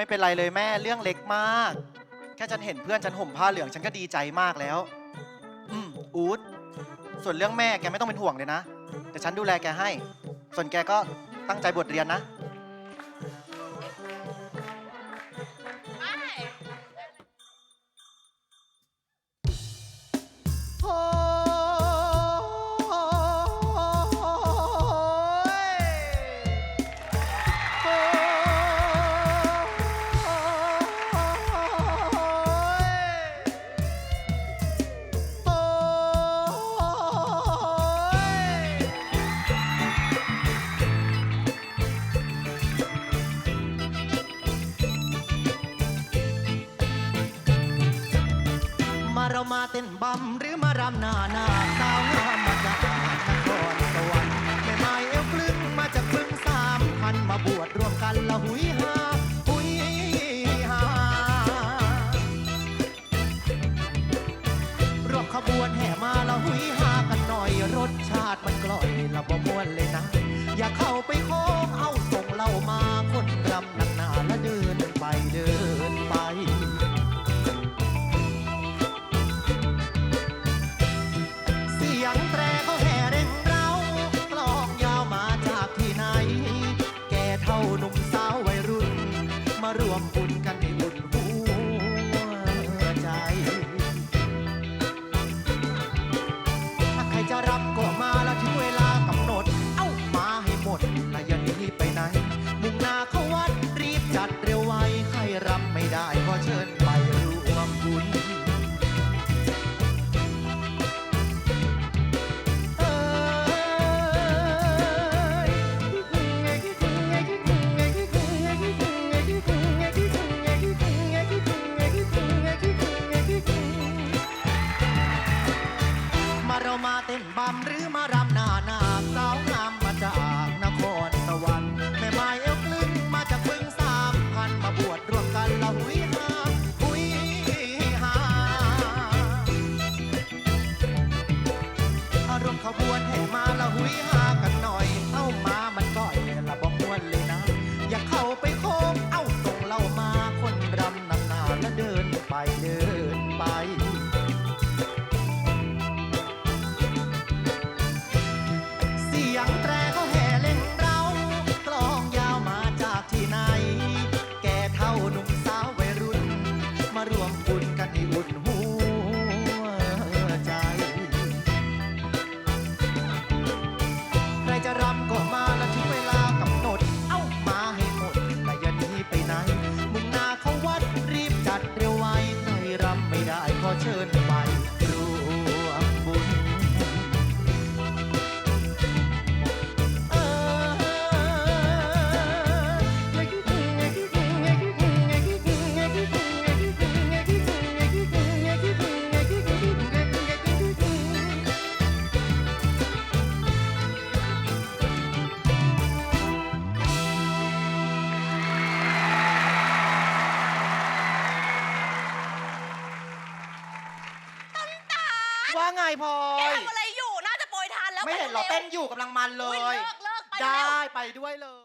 ไม่เป็นไรเลยแม่เรื่องเล็กมาก แค่ฉันเห็นเพื่อนฉันห่มผ้าเหลืองฉันก็ดีใจมากแล้ว อืมอูดส่วนเรื่องแม่แกไม่ต้องเป็นห่วงเลยนะ แต่ฉันดูแลแกให้ ส่วนแกก็ตั้งใจบทเรียนนะำหรือมารำนาหนา I'm ขอเชิญไป ว่าไงพลอแกย ทำอะไรอยู่ น่าจะโปรยทานแล้วไม่เห็นเหรอปเต้นอยู่กำลังมันเลยย เลิกเลิกไปได้ไปด้วยเลย